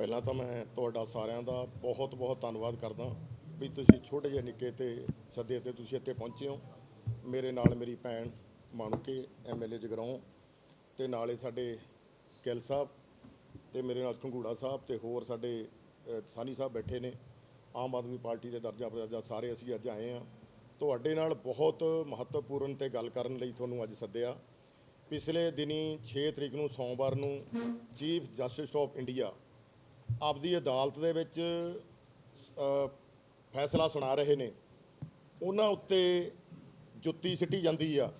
ਪਹਿਲਾਂ ਤਾਂ ਮੈਂ ਤੁਹਾਡਾ ਸਾਰਿਆਂ ਦਾ ਬਹੁਤ ਬਹੁਤ ਧੰਨਵਾਦ ਕਰਦਾ ਵੀ ਤੁਸੀਂ ਛੋਟੇ ਜਿਹੇ ਨਿੱਕੇ ਤੇ ਸੱਦੇ ਤੇ ਤੁਸੀਂ ਇੱਥੇ ਪਹੁੰਚੇ ਹੋ। ਮੇਰੇ ਨਾਲ ਮੇਰੀ ਭੈਣ ਮਾਣੂਕੇ ਐਮਐਲਏ ਜਗਰਾਉਂ ਤੇ ਨਾਲੇ ਸਾਡੇ ਗਿੱਲ ਸਾਹਿਬ ਤੇ ਮੇਰੇ ਨਾਲ ਘੰਗੂੜਾ ਸਾਹਿਬ ਤੇ ਹੋਰ ਸਾਡੇ ਅ, ਸਾਨੀ ਸਾਹਿਬ ਬੈਠੇ ਨੇ। ਆਮ ਆਦਮੀ ਪਾਰਟੀ ਦੇ ਦਰਜਾ ਬਦਰਜਾ ਸਾਰੇ ਅਸੀਂ ਅੱਜ ਆਏ ਆ ਤੁਹਾਡੇ ਨਾਲ ਬਹੁਤ ਮਹੱਤਵਪੂਰਨ ਤੇ ਗੱਲ ਕਰਨ ਲਈ ਤੁਹਾਨੂੰ ਅੱਜ ਸੱਦਿਆ। ਪਿਛਲੇ ਦਿਨੀ 6 ਤਰੀਕ ਨੂੰ ਸੋਮਵਾਰ ਨੂੰ ਚੀਫ ਜਸਟਿਸ ਆਫ ਇੰਡੀਆ ਆਪਦੀ ਅਦਾਲਤ ਦੇ ਵਿੱਚ ਫੈਸਲਾ ਸੁਣਾ ਰਹੇ ਨੇ। ਉਹਨਾਂ ਉੱਤੇ ਜੁੱਤੀ ਸਿੱਟੀ ਜਾਂਦੀ ਆ।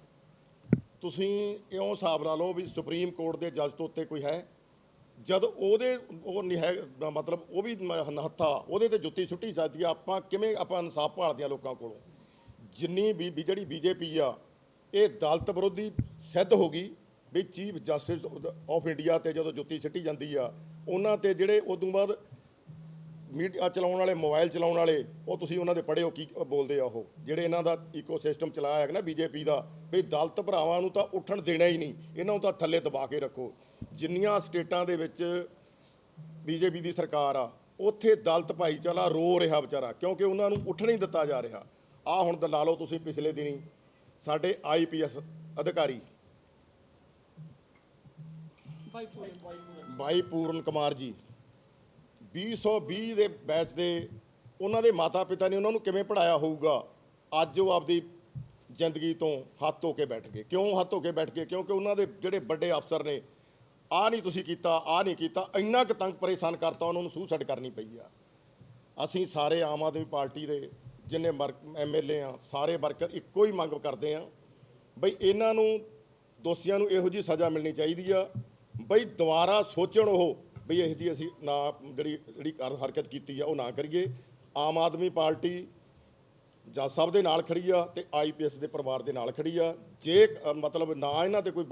ਤੁਸੀਂ ਇਉਂ ਹਿਸਾਬ ਲਾ ਲਓ ਵੀ ਸੁਪਰੀਮ ਕੋਰਟ ਦੇ ਜੱਜ ਤੋਂ ਉੱਤੇ ਕੋਈ ਹੈ। ਜਦ ਉਹਦੇ, ਉਹ ਨਹੀਂ ਹੈ ਮਤਲਬ ਉਹ ਵੀ ਨਹੱਥਾ ਉਹਦੇ ਤੇ ਜੁੱਤੀ ਸੁੱਟੀ ਸਕਦੀ ਆ ਆਪਾਂ, ਕਿਵੇਂ ਆਪਾਂ ਇਨਸਾਫ ਭਾਲਦੇ ਆ ਲੋਕਾਂ ਕੋਲੋਂ? ਜਿੰਨੀ ਵੀ ਵੀ ਜਿਹੜੀ ਬੀਜੇਪੀ ਆ, ਇਹ ਦਲਿਤ ਵਿਰੋਧੀ ਸਿੱਧ ਹੋ ਗਈ ਵੀ ਚੀਫ ਜਸਟਿਸ ਆਫ ਇੰਡੀਆ ਤੇ ਜਦੋਂ ਜੁੱਤੀ ਸਿੱਟੀ ਜਾਂਦੀ ਆ ਉਹਨਾਂ ਤੇ ਜਿਹੜੇ ਉਦੋਂ ਬਾਅਦ ਮੀਡੀਆ ਚਲਾਉਣ ਵਾਲੇ, ਮੋਬਾਈਲ ਚਲਾਉਣ ਵਾਲੇ, ਉਹ ਤੁਸੀਂ ਉਹਨਾਂ ਦੇ ਪੜ੍ਹੇ ਕੀ ਬੋਲਦੇ ਆ ਉਹ? ਜਿਹੜੇ ਇਹਨਾਂ ਦਾ ਇਕੋਸਿਸਟਮ ਚਲਾਇਆ ਹੈ ਨਾ ਬੀਜੇਪੀ ਦਾ, ਵੀ ਦਲਤ ਭਰਾਵਾਂ ਨੂੰ ਤਾਂ ਉੱਠਣ ਦੇਣਾ ਹੀ ਨਹੀਂ, ਇਹਨਾਂ ਨੂੰ ਤਾਂ ਥੱਲੇ ਦਬਾ ਕੇ ਰੱਖੋ। ਜਿੰਨੀਆਂ ਸਟੇਟਾਂ ਦੇ ਵਿੱਚ ਬੀਜੇਪੀ ਦੀ ਸਰਕਾਰ ਆ, ਉੱਥੇ ਦਲਤ ਭਾਈਚਾਰਾ ਰੋ ਰਿਹਾ ਵਿਚਾਰਾ, ਕਿਉਂਕਿ ਉਹਨਾਂ ਨੂੰ ਉੱਠਣ ਹੀ ਦਿੱਤਾ ਜਾ ਰਿਹਾ। ਆ ਹੁਣ ਦਲਾ ਲਓ ਤੁਸੀਂ ਪਿਛਲੇ ਦਿਨੀ ਸਾਡੇ ਆਈਪੀਐਸ ਅਧਿਕਾਰੀ ਬਾਈ ਪੂਰਨ ਕੁਮਾਰ ਜੀ 2020 ਦੇ ਬੈਚ ਦੇ ਉਹਨਾਂ ਦੇ ਮਾਤਾ ਪਿਤਾ ਨੇ ਉਹਨਾਂ ਨੂੰ ਕਿਵੇਂ ਪੜਾਇਆ ਹੋਊਗਾ? ਅੱਜ ਉਹ ਆਪਦੀ ਜ਼ਿੰਦਗੀ ਤੋਂ ਹੱਥ ਧੋ ਕੇ ਬੈਠ ਗਏ। ਕਿਉਂ ਹੱਥ ਧੋ ਕੇ ਬੈਠ ਗਏ? ਕਿਉਂਕਿ ਉਹਨਾਂ ਦੇ ਜਿਹੜੇ ਵੱਡੇ ਅਫਸਰ ਨੇ ਆ ਨਹੀਂ ਤੁਸੀਂ ਕੀਤਾ ਆ ਨਹੀਂ ਕੀਤਾ, ਇੰਨਾ ਕੁ ਤੰਗ ਪਰੇਸ਼ਾਨ ਕਰਤਾ ਉਹਨਾਂ ਨੂੰ ਸੂਸਾਈਡ ਕਰਨੀ ਪਈ ਆ। ਅਸੀਂ ਸਾਰੇ ਆਮ ਆਦਮੀ ਪਾਰਟੀ ਦੇ ਜਿੰਨੇ ਐਮਐਲਏ ਆ, ਸਾਰੇ ਵਰਕਰ ਇੱਕੋ ਹੀ ਮੰਗ ਕਰਦੇ ਆ, ਬਈ ਇਹਨਾਂ ਨੂੰ, ਦੋਸ਼ੀਆਂ ਨੂੰ ਇਹੋ ਜੀ ਸਜ਼ਾ ਮਿਲਣੀ ਚਾਹੀਦੀ ਆ ਬਈ ਦੁਬਾਰਾ ਸੋਚਣ ਉਹ ਬਈ ਇਹ ਜੀ ਅਸੀਂ ਨਾ ਜਿਹੜੀ ਜਿਹੜੀ ਕਰ- ਹਰਕਤ ਕੀਤੀ ਆ ਉਹ ਨਾ ਕਰੀਏ। ਆਮ ਆਦਮੀ ਪਾਰਟੀ ਜੱਜ ਸਾਹਿਬ ਦੇ ਨਾਲ ਖੜੀ ਆ ਤੇ ਆਈਪੀਐਸ ਦੇ ਪਰਿਵਾਰ ਦੇ ਨਾਲ ਖੜੀ ਆ। ਜੇ ਮਤਲਬ ਨਾ ਇਹਨਾਂ ਤੇ ਕੋਈ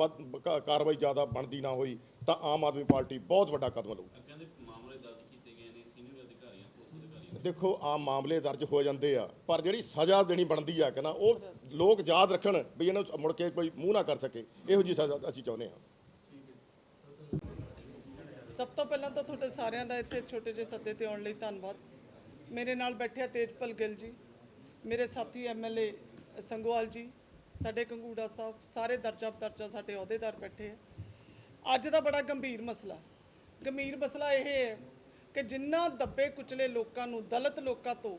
ਕਾਰਵਾਈ ਜ਼ਿਆਦਾ ਬਣਦੀ ਨਾ ਹੋਈ ਤਾਂ ਆਮ ਆਦਮੀ ਪਾਰਟੀ ਬਹੁਤ ਵੱਡਾ ਕਦਮ ਲਊ। ਕਹਿੰਦੇ ਮਾਮਲੇ ਦਰਜ ਕੀਤੇ ਗਏ ਨੇ ਸੀਨੀਅਰ ਅਧਿਕਾਰੀਆਂ ਪੁਲਿਸ ਅਧਿਕਾਰੀਆਂ ਦੇਖੋ ਆਮ ਮਾਮਲੇ ਦਰਜ ਹੋ ਜਾਂਦੇ ਆ ਪਰ ਜਿਹੜੀ ਸਜ਼ਾ ਦੇਣੀ ਬਣਦੀ ਆ ਕਿ ਨਾ ਉਹ ਲੋਕ ਯਾਦ ਰੱਖਣ ਵੀ ਇਹਨਾਂ ਮੁੜ ਕੇ ਕੋਈ ਮੂੰਹ ਨਾ ਕਰ ਸਕੇ। ਇਹੋ ਜੀ ਸਜ਼ਾ ਅਸੀਂ ਚਾਹੁੰਦੇ ਆ ਸਭ ਤੋਂ ਪਹਿਲਾਂ ਤਾਂ ਤੁਹਾਡੇ ਸਾਰਿਆਂ ਦਾ ਇੱਥੇ ਛੋਟੇ ਜਿਹੇ ਸੱਦੇ ਤੇ ਆਉਣ ਲਈ ਧੰਨਵਾਦ। ਮੇਰੇ ਨਾਲ ਬੈਠਿਆ ਆ ਤੇਜਪਾਲ ਗਿੱਲ ਜੀ, ਮੇਰੇ ਸਾਥੀ ਐਮਐਲਏ ਸੰਗਵਾਲ ਜੀ, ਸਾਡੇ ਕੰਗੂੜਾ ਸਾਹਿਬ, ਸਾਰੇ ਦਰਜਾ ਦਰਜਾ ਸਾਡੇ ਅਹੁਦੇਦਾਰ ਬੈਠੇ ਆ। ਅੱਜ ਦਾ ਬੜਾ ਗੰਭੀਰ ਮਸਲਾ। ਗੰਭੀਰ ਮਸਲਾ ਇਹ ਹੈ ਕਿ ਜਿੰਨਾ ਦੱਬੇ ਕੁਚਲੇ ਲੋਕਾਂ ਨੂੰ, ਦਲਿਤ ਲੋਕਾਂ ਤੋਂ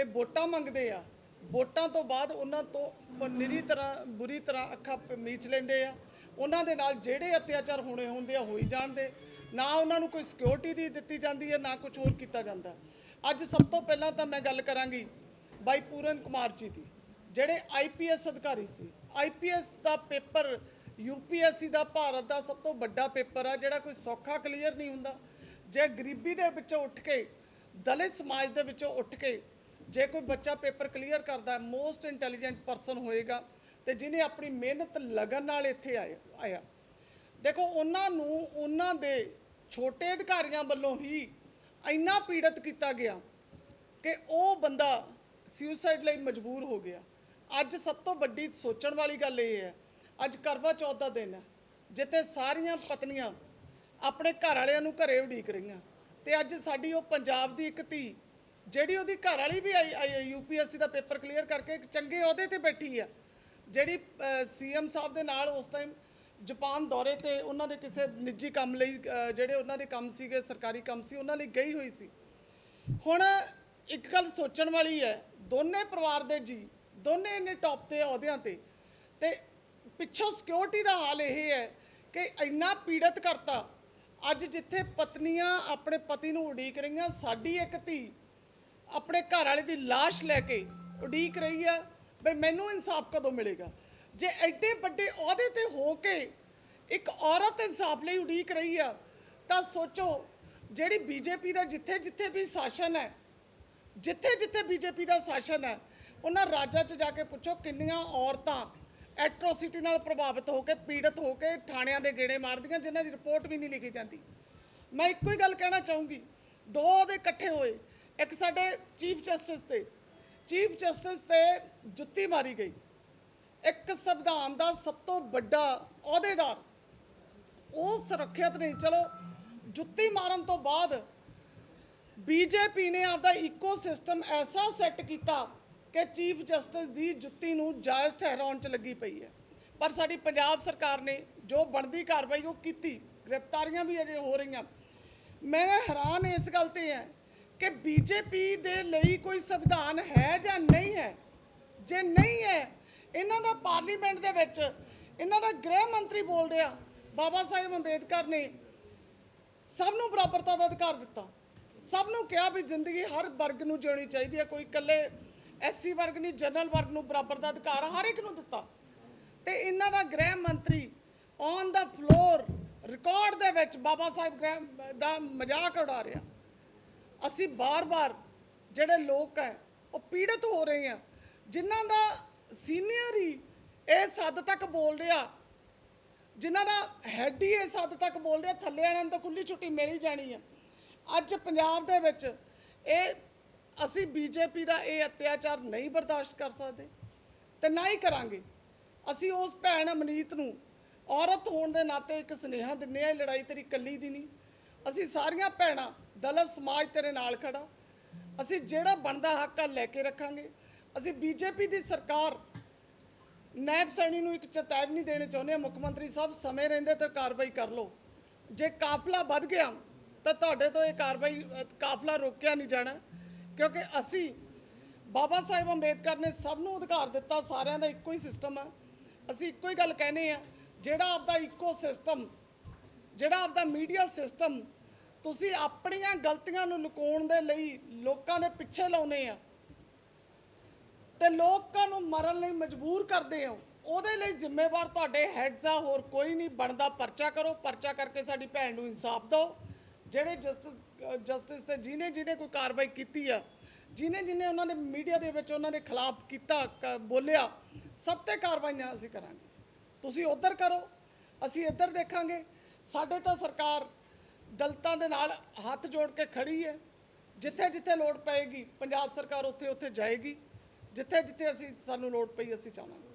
ਇਹ ਵੋਟਾਂ ਮੰਗਦੇ ਆ, ਵੋਟਾਂ ਤੋਂ ਬਾਅਦ ਉਹਨਾਂ ਤੋਂ ਨਿਰੀ ਤਰ੍ਹਾਂ, ਬੁਰੀ ਤਰ੍ਹਾਂ ਅੱਖਾਂ ਪ- ਮੀਚ ਲੈਂਦੇ ਆ। ਉਹਨਾਂ ਦੇ ਨਾਲ ਜਿਹੜੇ ਅਤਿਆਚਾਰ ਹੋਣੇ ਹੁੰਦੇ ਆ ਹੋਈ ਜਾਣਦੇ। ਨਾ ਉਹਨਾਂ ਨੂੰ ਕੋਈ ਸਿਕਿਉਰਿਟੀ ਦੀ ਦਿੱਤੀ ਜਾਂਦੀ ਹੈ, ਨਾ ਕੁਝ ਹੋਰ ਕੀਤਾ ਜਾਂਦਾ। ਅੱਜ ਸਭ ਤੋਂ ਪਹਿਲਾਂ ਤਾਂ ਮੈਂ ਗੱਲ ਕਰਾਂਗੀ ਬਾਈ ਪੂਰਨ ਕੁਮਾਰ ਜੀ ਦੀ, ਜਿਹੜੇ ਆਈਪੀਐਸ ਅਧਿਕਾਰੀ ਸੀ। ਆਈਪੀਐਸ ਦਾ ਪੇਪਰ ਯੂਪੀਐਸਸੀ ਦਾ ਭਾਰਤ ਦਾ ਸਭ ਤੋਂ ਵੱਡਾ ਪੇਪਰ ਆ, ਜਿਹੜਾ ਕੋਈ ਸੌਖਾ ਕਲੀਅਰ ਨਹੀਂ ਹੁੰਦਾ। ਜੇ ਗਰੀਬੀ ਦੇ ਵਿੱਚੋਂ ਉੱਠ ਕੇ, ਦਲਿਤ ਸਮਾਜ ਦੇ ਵਿੱਚੋਂ ਉੱਠ ਕੇ ਜੇ ਕੋਈ ਬੱਚਾ ਪੇਪਰ ਕਲੀਅਰ ਕਰਦਾ ਮੋਸਟ ਇੰਟੈਲੀਜੈਂਟ ਪਰਸਨ ਹੋਏਗਾ ਤੇ ਜਿਹਨੇ ਆਪਣੀ ਮਿਹਨਤ ਲਗਨ ਨਾਲ ਇੱਥੇ ਆਇਆ ਆਇਆ। ਦੇਖੋ, ਉਹਨਾਂ ਨੂੰ, ਉਹਨਾਂ ਦੇ ਛੋਟੇ ਅਧਿਕਾਰੀਆਂ ਵੱਲੋਂ ਹੀ ਇੰਨਾ ਪੀੜਤ ਕੀਤਾ ਗਿਆ ਕਿ ਉਹ ਬੰਦਾ ਸੁਸਾਈਡ ਲਈ ਮਜਬੂਰ ਹੋ ਗਿਆ। ਅੱਜ ਸਭ ਤੋਂ ਵੱਡੀ ਸੋਚਣ ਵਾਲੀ ਗੱਲ ਇਹ ਹੈ, ਅੱਜ ਕਰਵਾ ਚੌਥ ਦਾ ਦਿਨ ਹੈ, ਜਿੱਥੇ ਸਾਰੀਆਂ ਪਤਨੀਆਂ ਆਪਣੇ ਘਰ ਵਾਲਿਆਂ ਨੂੰ ਘਰੇ ਉਡੀਕ ਰਹੀਆਂ ਤੇ ਅੱਜ ਸਾਡੀ ਉਹ ਪੰਜਾਬ ਦੀ ਇੱਕ ਧੀ, ਜਿਹੜੀ ਉਹਦੀ ਘਰ ਵਾਲੀ ਵੀ ਯੂਪੀਐਸਸੀ ਦਾ ਪੇਪਰ ਕਲੀਅਰ ਕਰਕੇ ਇੱਕ ਚੰਗੇ ਅਹੁਦੇ ਤੇ ਬੈਠੀ ਆ ਜਿਹੜੀ ਸੀਐਮ ਸਾਹਿਬ ਦੇ ਨਾਲ ਉਸ ਟਾਈਮ ਜਾਪਾਨ ਦੌਰੇ ਤੇ ਉਹਨਾਂ ਦੇ ਕਿਸੇ ਨਿੱਜੀ ਕੰਮ ਲਈ ਜਿਹੜੇ ਉਹਨਾਂ ਦੇ ਕੰਮ ਸੀਗੇ, ਸਰਕਾਰੀ ਕੰਮ ਸੀ, ਉਹਨਾਂ ਲਈ ਗਈ ਹੋਈ ਸੀ। ਹੁਣ ਇੱਕ ਗੱਲ ਸੋਚਣ ਵਾਲੀ ਹੈ, ਦੋਨੇ ਪਰਿਵਾਰ ਦੇ ਜੀ, ਦੋਨੇ ਇੰਨੇ ਟੌਪ ਤੇ ਅਹੁਦਿਆਂ ਤੇ। ਤੇ ਪਿੱਛੋਂ ਸਿਕਿਉਰਿਟੀ ਦਾ ਹਾਲ ਇਹ ਹੈ ਕਿ ਇੰਨਾ ਪੀੜਤ ਕਰਤਾ, ਅੱਜ ਜਿੱਥੇ ਪਤਨੀਆਂ ਆਪਣੇ ਪਤੀ ਨੂੰ ਉਡੀਕ ਰਹੀਆਂ, ਸਾਡੀ ਇੱਕ ਧੀ ਆਪਣੇ ਘਰ ਵਾਲੇ ਦੀ ਲਾਸ਼ ਲੈ ਕੇ ਉਡੀਕ ਰਹੀ ਆ ਬਈ ਮੈਨੂੰ ਇਨਸਾਫ ਕਦੋਂ ਮਿਲੇਗਾ? ਜੇ ਐਡੇ ਵੱਡੇ ਅਹੁਦੇ ਤੇ ਹੋ ਕੇ ਇੱਕ ਔਰਤ ਇਨਸਾਫ ਲਈ ਉਡੀਕ ਰਹੀ ਆ, ਤਾਂ ਸੋਚੋ ਜਿਹੜੀ ਬੀਜੇਪੀ ਦਾ ਜਿੱਥੇ ਜਿੱਥੇ ਵੀ ਸ਼ਾਸਨ ਹੈ, ਜਿੱਥੇ ਜਿੱਥੇ ਬੀਜੇਪੀ ਦਾ ਸ਼ਾਸਨ ਹੈ, ਉਹਨਾਂ ਰਾਜਾਂ 'ਚ ਜਾ ਕੇ ਪੁੱਛੋ ਕਿੰਨੀਆਂ ਔਰਤਾਂ ਐਟਰੋਸਿਟੀ ਨਾਲ ਪ੍ਰਭਾਵਿਤ ਹੋ ਕੇ, ਪੀੜਤ ਹੋ ਕੇ ਥਾਣਿਆਂ ਦੇ ਗੇੜੇ ਮਾਰਦੀਆਂ, ਜਿਨ੍ਹਾਂ ਦੀ ਰਿਪੋਰਟ ਵੀ ਨਹੀਂ ਲਿਖੀ ਜਾਂਦੀ। ਮੈਂ ਇੱਕੋ ਹੀ ਗੱਲ ਕਹਿਣਾ ਚਾਹੂੰਗੀ, ਦੋ ਉਹਦੇ ਇਕੱਠੇ ਹੋਏ, ਇੱਕ ਸਾਡੇ ਚੀਫ ਜਸਟਿਸ ਤੇ, ਚੀਫ ਜਸਟਿਸ ਤੇ ਜੁੱਤੀ ਮਾਰੀ ਗਈ। ਇੱਕ ਸੰਵਿਧਾਨ ਦਾ ਸਭ ਤੋਂ ਵੱਡਾ ਅਹੁਦੇਦਾਰ। ਉਹ ਸੁਰੱਖਿਅਤ ਨਹੀਂ। ਚਲੋ, ਜੁੱਤੀ ਮਾਰਨ ਤੋਂ ਬਾਅਦ ਬੀਜੇਪੀ ਨੇ ਆਪਦਾ ਇਕੋਸਿਸਟਮ ਐਸਾ ਸੈੱਟ ਕੀਤਾ ਕਿ ਚੀਫ ਜਸਟਿਸ ਦੀ ਜੁੱਤੀ ਨੂੰ ਜਾਇਜ਼ ਠਹਿਰਾਉਣ 'ਚ ਲੱਗੀ ਪਈ ਹੈ। ਪਰ ਸਾਡੀ ਪੰਜਾਬ ਸਰਕਾਰ ਨੇ ਜੋ ਬਣਦੀ ਕਾਰਵਾਈ ਉਹ ਕੀਤੀ। ਗ੍ਰਿਫਤਾਰੀਆਂ ਵੀ ਅਜੇ ਹੋ ਰਹੀਆਂ। ਮੈਂ ਹੈਰਾਨ ਇਸ ਗੱਲ ਤੇ ਹਾਂ ਕਿ ਬੀਜੇਪੀ ਦੇ ਲਈ ਕੋਈ ਸੰਵਿਧਾਨ ਹੈ ਜਾਂ ਨਹੀਂ ਹੈ। ਜੇ ਨਹੀਂ ਹੈ ਇਹਨਾਂ ਦਾ ਪਾਰਲੀਮੈਂਟ ਦੇ ਵਿੱਚ ਇਹਨਾਂ ਦਾ ਗ੍ਰਹਿ ਮੰਤਰੀ ਬੋਲ ਰਿਹਾ, ਬਾਬਾ ਸਾਹਿਬ ਅੰਬੇਦਕਰ ਨੇ ਸਭ ਨੂੰ ਬਰਾਬਰਤਾ ਦਾ ਅਧਿਕਾਰ ਦਿੱਤਾ। ਸਭ ਨੂੰ ਕਿਹਾ ਵੀ ਜ਼ਿੰਦਗੀ ਹਰ ਵਰਗ ਨੂੰ ਜਿਉਣੀ ਚਾਹੀਦੀ ਹੈ, ਕੋਈ ਇਕੱਲੇ ਐਸਸੀ ਵਰਗ ਨਹੀਂ, ਜਨਰਲ ਵਰਗ ਨੂੰ ਬਰਾਬਰ ਦਾ ਅਧਿਕਾਰ ਹਰ ਇੱਕ ਨੂੰ ਦਿੱਤਾ। ਤੇ ਇਹਨਾਂ ਦਾ ਗ੍ਰਹਿ ਮੰਤਰੀ ਔਨ ਦਾ ਫਲੋਰ ਰਿਕਾਰਡ ਦੇ ਵਿੱਚ ਬਾਬਾ ਸਾਹਿਬ ਗ੍ਰਹਿ ਦਾ ਮਜ਼ਾਕ ਉਡਾ ਰਿਹਾ। ਅਸੀਂ ਬਾਰ-ਬਾਰ ਜਿਹੜੇ ਲੋਕ ਹੈ, ਉਹ ਪੀੜਤ ਹੋ ਰਹੇ ਆ ਜਿਨ੍ਹਾਂ ਦਾ ਸੀਨੀਅਰ ਹੀ ਇਸ ਹੱਦ ਤੱਕ ਬੋਲ ਰਿਹਾ। ਜਿਨ੍ਹਾਂ ਦਾ ਹੈਡ ਹੀ ਇਸ ਹੱਦ ਤੱਕ ਬੋਲ ਰਿਹਾ, ਥੱਲੇ ਵਾਲਿਆਂ ਨੂੰ ਤਾਂ ਖੁੱਲੀ ਛੁੱਟੀ ਮਿਲ ਹੀ ਜਾਣੀ ਆ। ਅੱਜ ਪੰਜਾਬ ਦੇ ਵਿੱਚ ਇਹ ਅਸੀਂ ਬੀਜੇਪੀ ਦਾ ਇਹ ਅਤਿਆਚਾਰ ਨਹੀਂ ਬਰਦਾਸ਼ਤ ਕਰ ਸਕਦੇ ਤੇ ਨਾ ਹੀ ਕਰਾਂਗੇ। ਅਸੀਂ ਉਸ ਭੈਣ ਅਮਨੀਤ ਨੂੰ ਔਰਤ ਹੋਣ ਦੇ ਨਾਤੇ ਇੱਕ ਸੁਨੇਹਾ ਦਿੰਨੇ ਆ ਇਹ ਲੜਾਈ ਤੇਰੀ ਕੱਲੀ ਦੀ ਨਹੀਂ। ਅਸੀਂ ਸਾਰੀਆਂ ਭੈਣਾਂ, ਦਲਤ ਸਮਾਜ ਤੇਰੇ ਨਾਲ ਖੜਾ ਅਸੀਂ ਜਿਹੜਾ ਬਣਦਾ ਹੱਕ ਆ ਲੈ ਕੇ ਰੱਖਾਂਗੇ। ਅਸੀਂ ਬੀਜੇਪੀ ਦੀ ਸਰਕਾਰ ਨੈਬ ਸੈਣੀ ਨੂੰ ਇੱਕ ਚੇਤਾਵਨੀ ਦੇਣੀ ਚਾਹੁੰਦੇ ਹਾਂ। ਮੁੱਖ ਮੰਤਰੀ ਸਾਹਿਬ, ਸਮੇਂ ਰਹਿੰਦੇ ਤੇ ਕਾਰਵਾਈ ਕਰ ਲਓ। ਜੇ ਕਾਫਲਾ ਵੱਧ ਗਿਆ, ਤਾਂ ਤੁਹਾਡੇ ਤੋਂ ਇਹ ਕਾਰਵਾਈ ਕਾਫਲਾ ਰੋਕਿਆ ਨਹੀਂ ਜਾਣਾ। ਕਿਉਂਕਿ ਅਸੀਂ ਬਾਬਾ ਸਾਹਿਬ ਅੰਬੇਦਕਰ ਨੇ ਸਭ ਨੂੰ ਅਧਿਕਾਰ ਦਿੱਤਾ, ਸਾਰਿਆਂ ਦਾ ਇੱਕੋ ਹੀ ਸਿਸਟਮ ਹੈ ਅਸੀਂ ਇੱਕੋ ਹੀ ਗੱਲ ਕਹਿੰਦੇ ਆ ਜਿਹੜਾ ਆਪਦਾ ਇੱਕੋ ਸਿਸਟਮ, ਜਿਹੜਾ ਆਪਦਾ ਮੀਡੀਆ ਸਿਸਟਮ ਤੁਸੀਂ ਆਪਣੀਆਂ ਗਲਤੀਆਂ ਨੂੰ ਲੁਕਾਉਣ ਦੇ ਲਈ ਲੋਕਾਂ ਦੇ ਪਿੱਛੇ ਲਾਉਨੇ ਆ ਤੇ ਲੋਕਾਂ ਨੂੰ ਮਰਨ ਲਈ ਮਜਬੂਰ ਕਰਦੇ ਹੋ। ਉਹਦੇ ਲਈ ਜ਼ਿੰਮੇਵਾਰ ਤੁਹਾਡੇ ਹੈਡਸ ਆ, ਹੋਰ ਕੋਈ ਨਹੀਂ। ਬਣਦਾ ਪਰਚਾ ਕਰੋ, ਪਰਚਾ ਕਰਕੇ ਸਾਡੀ ਭੈਣ ਨੂੰ ਇਨਸਾਫ ਦਿਓ। ਜਿਹੜੇ ਜਸਟਿਸ ਜਸਟਿਸ ਤੇ ਜਿਹਨੇ ਜਿਹਨੇ ਕੋਈ ਕਾਰਵਾਈ ਕੀਤੀ ਆ, ਜਿਹਨੇ ਜਿਹਨੇ ਉਹਨਾਂ ਦੇ ਮੀਡੀਆ ਦੇ ਵਿੱਚ ਉਹਨਾਂ ਦੇ ਖਿਲਾਫ ਕੀਤਾ, ਕ- ਬੋਲਿਆ, ਸਭ ਤੇ ਕਾਰਵਾਈਆਂ ਅਸੀਂ ਕਰਾਂਗੇ। ਤੁਸੀਂ ਉਧਰ ਕਰੋ, ਅਸੀਂ ਇੱਧਰ ਦੇਖਾਂਗੇ। ਸਾਡੇ ਤਾਂ ਸਰਕਾਰ ਦਲਤਾਂ ਦੇ ਨਾਲ ਹੱਥ ਜੋੜ ਕੇ ਖੜੀ ਹੈ। ਜਿੱਥੇ ਜਿੱਥੇ ਲੋੜ ਪਏਗੀ, ਪੰਜਾਬ ਸਰਕਾਰ ਉੱਥੇ ਉੱਥੇ ਜਾਏਗੀ। ਜਿੱਥੇ ਜਿੱਥੇ ਅਸੀਂ ਸਾਨੂੰ ਲੋੜ ਪਈ ਅਸੀਂ ਚਾਹਾਂਗੇ